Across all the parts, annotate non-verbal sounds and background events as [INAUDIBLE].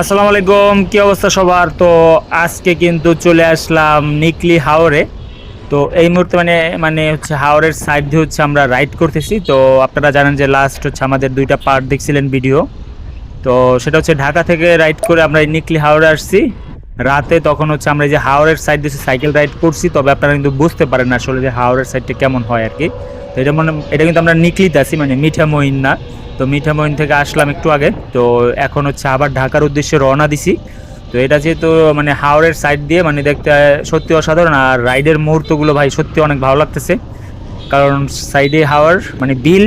আসসালামু আলাইকুম, কী অবস্থা সবার? তো আজকে কিন্তু চলে আসলাম নিকলি হাওরে। তো এই মুহূর্তে মানে মানে হচ্ছে হাওরের সাইড দিয়ে হচ্ছে আমরা রাইড করতেছি। তো আপনারা জানেন যে লাস্ট হচ্ছে আমাদের দুইটা পার্ট দেখছিলেন ভিডিও তো সেটা হচ্ছে ঢাকা থেকে রাইড করে আমরা নিকলি হাওরে আসছি। রাতে তখন হচ্ছে আমরা যে হাওরের সাইড দিয়ে সাইকেল রাইড করছি, তবে আপনারা কিন্তু বুঝতে পারেন আসলে যে হাওরের সাইডটা কেমন হয় আর কি। তো এটা মানে এটা কিন্তু আমরা নিকলিতে আছি মানে মিঠা মিঠামইন না। তো মিঠা মিঠামইন থেকে আসলাম একটু আগে। তো এখন হচ্ছে আবার ঢাকার উদ্দেশ্যে রওনা দিছি। তো এটা যেহেতু মানে হাওড়ের সাইড দিয়ে মানে দেখতে সত্যি অসাধারণ, আর রাইডের মুহূর্তগুলো ভাই সত্যি অনেক ভালো লাগতেছে। কারণ সাইডে হাওয়ার মানে বিল,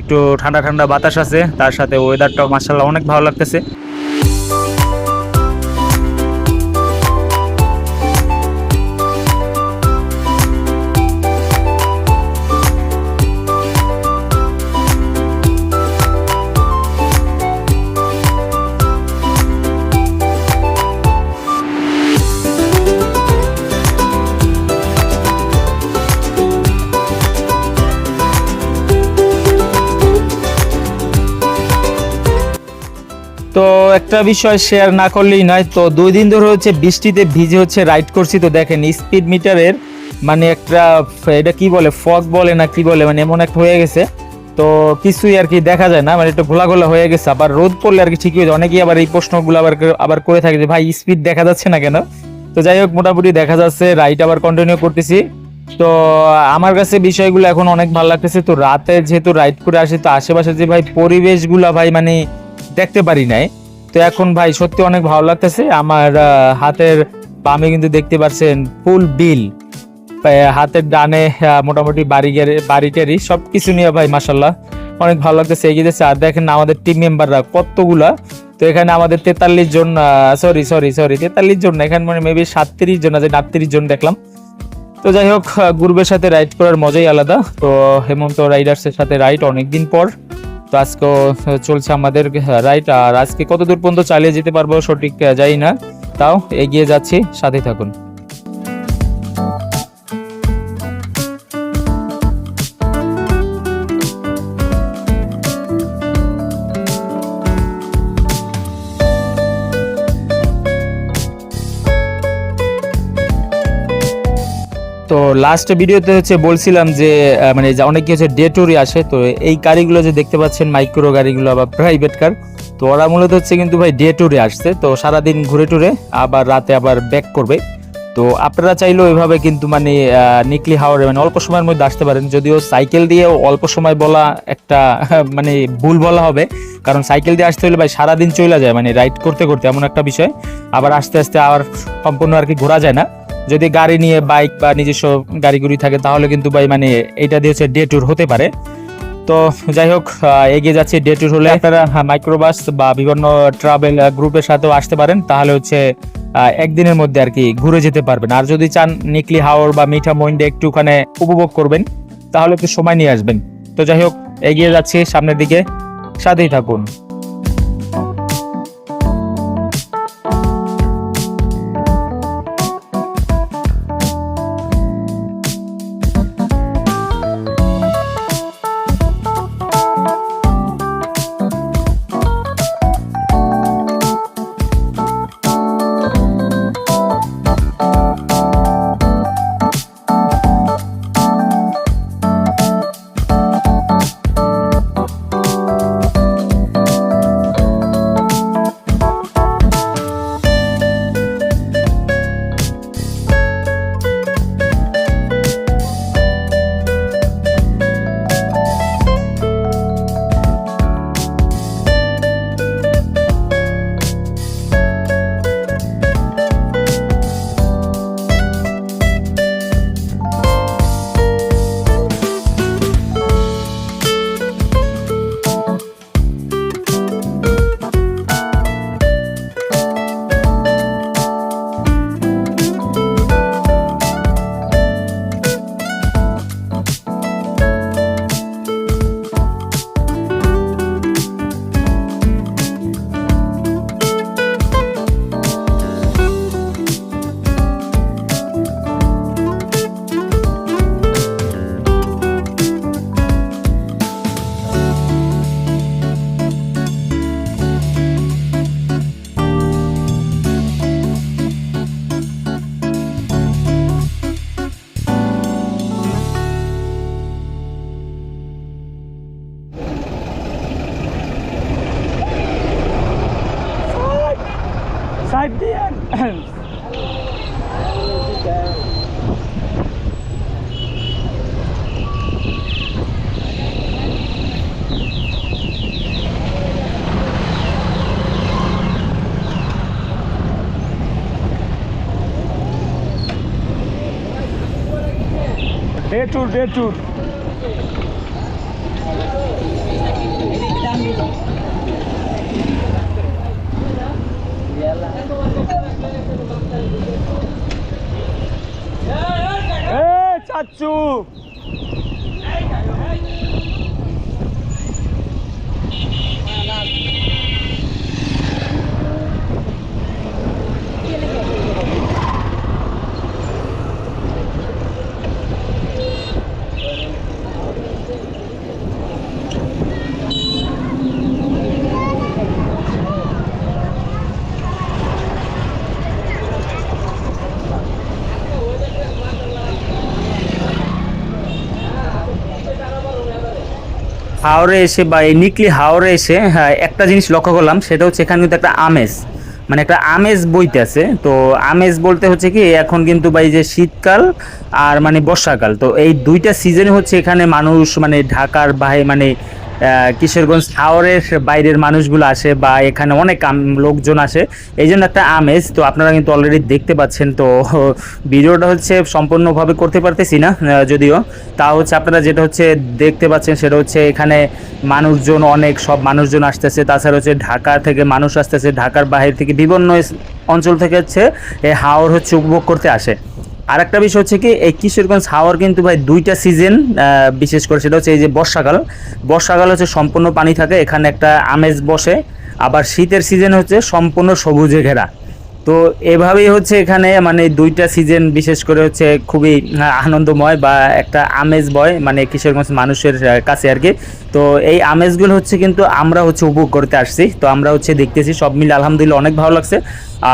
একটু ঠান্ডা ঠান্ডা বাতাস আছে, তার সাথে ওয়েদারটাও মার্শাল্লাহ অনেক ভালো লাগতেছে। একটা বিষয় শেয়ার না করলেই নয়, তো দুই দিন ধরে হচ্ছে বৃষ্টিতে ভিজে হচ্ছে রাইড করছি তো দেখেন স্পিড মিটারের মানে একটা, এটা কি বলে ফগ বলে না কি বলে মানে এমন একটা হয়ে গেছে। তো কিছুই আর কি দেখা যায় না মানে একটু ঘোলা ঘোলা হয়ে গেছে, আবার রোদ পড়লে আর কি ঠিকই হয়েছে অনেকেই আবার এই প্রশ্নগুলো আবার আবার করে থাকে যে, ভাই স্পিড দেখা যাচ্ছে না কেন? তো যাই হোক, মোটামুটি দেখা যাচ্ছে রাইড আবার কন্টিনিউ করতেছি। তো আমার কাছে বিষয়গুলো এখন অনেক ভালো লাগতেছে, তো রাতে যেহেতু রাইড করে আসি, তো আশেপাশে যে ভাই পরিবেশগুলো ভাই মানে দেখতে পারি নাই। তো এখন ভাই, সত্যি অনেক ভালো লাগতেছে। আমার হাতের বামে কিন্তু দেখতে পাচ্ছেন ফুল বিল। হাতের ডানে মোটামুটি বাড়ি বাড়ি টাড়ি সব কিছু নিয়ে ভাই মাসাল্লাহ অনেক ভালো লাগতেছে, এগিয়ে যাচ্ছে। আর দেখেন আমাদের টিম মেম্বাররা কতগুলা। তো এখানে আমাদের তেতাল্লিশ জন সরি সরি সরি তেতাল্লিশ জন এখানে মানে মেবি সাতত্রিশ জন আছে, আটত্রিশ জন দেখলাম। তো যাই হোক গ্রুপের সাথে রাইড করার মজাই আলাদা। তো হেমন্ত রাইডার্সের সাথে রাইড অনেকদিন পর। তো আজকে চলছে আমাদের রাইট আর আজকে কত দূর পর্যন্ত চালিয়ে যেতে পারব সঠিক যাই জানি না। তাও এগিয়ে যাচ্ছি সাথে থাকুন। লাস্ট ভিডিওতে হচ্ছে বলছিলাম যে মানে অনেকে হচ্ছে ডে ট্যুরে আসে, তো এই গাড়িগুলো যে দেখতে পাচ্ছেন মাইক্রো গাড়িগুলো বা প্রাইভেট কার তো ওরা মূলত হচ্ছে কিন্তু ভাই ডে আসছে, তো সারাদিন ঘুরে টুরে আবার রাতে আবার ব্যাক করবে। তো আপনারা চাইলেও এভাবে কিন্তু মানে নিকলি হাওড়ে মানে অল্প সময়ের মধ্যে আসতে পারেন, যদিও সাইকেল দিয়ে অল্প সময় বলা একটা [LAUGHS] মানে ভুল বলা হবে, কারণ সাইকেল দিয়ে আসতে হলে ভাই সারাদিন চলে যায় মানে রাইড করতে করতে এমন একটা বিষয়। আবার আস্তে আস্তে আবার সম্পূর্ণ আর কি ঘোরা যায় না। যদি গাড়ি নিয়ে বাইক বা নিজস্ব গাড়িগুড়ি থাকে তাহলে কিন্তু ভাই মানে এটা দিয়ে হচ্ছে ডে ট্যুর হতে পারে। তো যাই হোক এগিয়ে যাচ্ছে ডে ট্যুর হলে। আপনারা মাইক্রোবাস বা বিভিন্ন ট্রাভেল গ্রুপের সাথেও আসতে পারেন। তাহলে হচ্ছে একদিনের মধ্যে আর কি ঘুরে যেতে পারবেন। আর যদি চান নিকলি হাওর বা মিঠা মইন্ডে একটু ওখানে উপভোগ করবেন তাহলে একটু সময় নিয়ে আসবেন। তো যাই হোক এগিয়ে যাচ্ছি সামনের দিকে। সাথেই থাকুন। ডে ট্যুর ডে ট্যুর চাচু হাওড়ে এসে বা এই নিকলি হাওড়ে এসে হ্যাঁ, একটা জিনিস লক্ষ্য করলাম সেটা হচ্ছে এখানে কিন্তু একটা আমেজ। মানে একটা আমেজ বইতে আছে। তো আমেজ বলতে হচ্ছে কি এখন কিন্তু বা যে শীতকাল আর মানে বর্ষাকাল তো এই দুইটা সিজনে হচ্ছে এখানে মানুষ মানে ঢাকার বাহে মানে কিশোরগঞ্জ হাওড়ের বাইরের মানুষগুলো আসে বা এখানে অনেক লোকজন আসে। এই জন্য একটা আমেজ, তো আপনারা কিন্তু অলরেডি দেখতে পাচ্ছেন। তো [LAUGHS] ভিডিওটা হচ্ছে সম্পূর্ণভাবে করতে পারতেছি না যদিও। তা হচ্ছে আপনারা যেটা হচ্ছে দেখতে পাচ্ছেন, সেটা হচ্ছে এখানে মানুষজন অনেক, সব মানুষজন আসতেছে। তাছাড়া হচ্ছে ঢাকা থেকে মানুষ আসতেছে, ঢাকার বাইরে থেকে বিভিন্ন অঞ্চল থেকে হচ্ছে হাওড় হচ্ছে উপভোগ করতে আসে। আর একটা বিষয় হচ্ছে কি, এই কিশোরগঞ্জ হাওয়ার কিন্তু ভাই দুইটা সিজন বিশেষ করে সেটা হচ্ছে এই যে বর্ষাকাল। বর্ষাকাল হচ্ছে সম্পূর্ণ পানি থাকে, এখানে একটা আমেজ বসে। আবার শীতের সিজন হচ্ছে সম্পূর্ণ সবুজে ঘেরা। তো এভাবেই হচ্ছে এখানে মানে দুইটা সিজন বিশেষ করে হচ্ছে খুবই আনন্দময় বা একটা আমেজ বয় মানে কিশোরগঞ্জ মানুষের কাছে আর কি। তো এই আমেজগুলো হচ্ছে কিন্তু আমরা হচ্ছে উপভোগ করতে আসছি। তো আমরা হচ্ছে দেখতেছি সব মিলে আলহামদুলিল্লাহ অনেক ভালো লাগছে।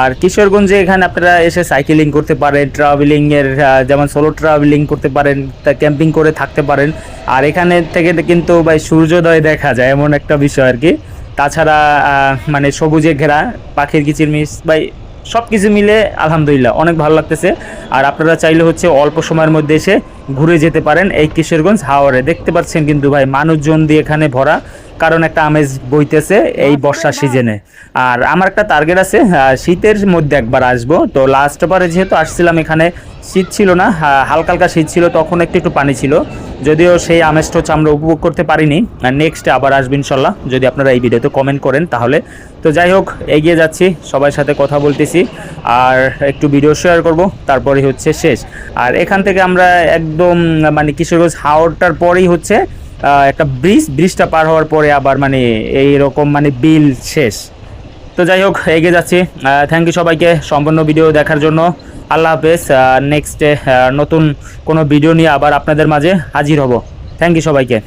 আর কিশোরগঞ্জে এখানে আপনারা এসে সাইকেলিং করতে পারেন ট্রাভেলিংয়ের যেমন সোলো ট্রাভেলিং করতে পারেন ক্যাম্পিং করে থাকতে পারেন। আর এখানে থেকে কিন্তু ভাই সূর্যোদয় দেখা যায় এমন একটা বিষয় আর কি। তাছাড়া মানে সবুজে ঘেরা, পাখির কিচিরমিচ, ভাই সব কিছু মিলে আলহামদুলিল্লাহ, অনেক ভালো লাগতেছে। আর আপনারা চাইলে হচ্ছে অল্প সময়ের মধ্যে এসে ঘুরে যেতে পারেন এই কিশোরগঞ্জ হাওড়ে। দেখতে পাচ্ছেন কিন্তু ভাই, মানুষজন দিয়ে এখানে ভরা। কারণ একটা আমেজ বইতেছে এই বর্ষা সিজনে। আর আমার একটা টার্গেট আছে শীতের মধ্যে একবার আসব। তো লাস্ট বারে যেহেতু আসছিলাম এখানে, শীত ছিল না হালকা হালকা শীত ছিল, তখন একটু একটু পানি ছিল। যদিও সেই আমেজটা হচ্ছে আমরা উপভোগ করতে পারিনি। নেক্সট আবার আসব ইনশাল্লাহ, যদি আপনারা এই ভিডিওতে কমেন্ট করেন তাহলে। তো যাই হোক, এগিয়ে যাচ্ছি, সবার সাথে কথা বলতেছি। আর একটু ভিডিও শেয়ার করব তারপরে হচ্ছে শেষ। আর এখান থেকে আমরা একদম মানে কিশোরগঞ্জ হাওড়টার পরেই হচ্ছে একটা ব্রিজ, ব্রিজটা পার হওয়ার পরে আবার মানে এই রকম মানে বিল শেষ। তো যাই হোক, এগিয়ে যাচ্ছি। থ্যাংক ইউ সবাইকে সম্পূর্ণ ভিডিও দেখার জন্য। আল্লাহ হাফেজ। নেক্সটে নতুন কোনো ভিডিও নিয়ে আবার আপনাদের মাঝে হাজির হব। থ্যাংক ইউ সবাইকে।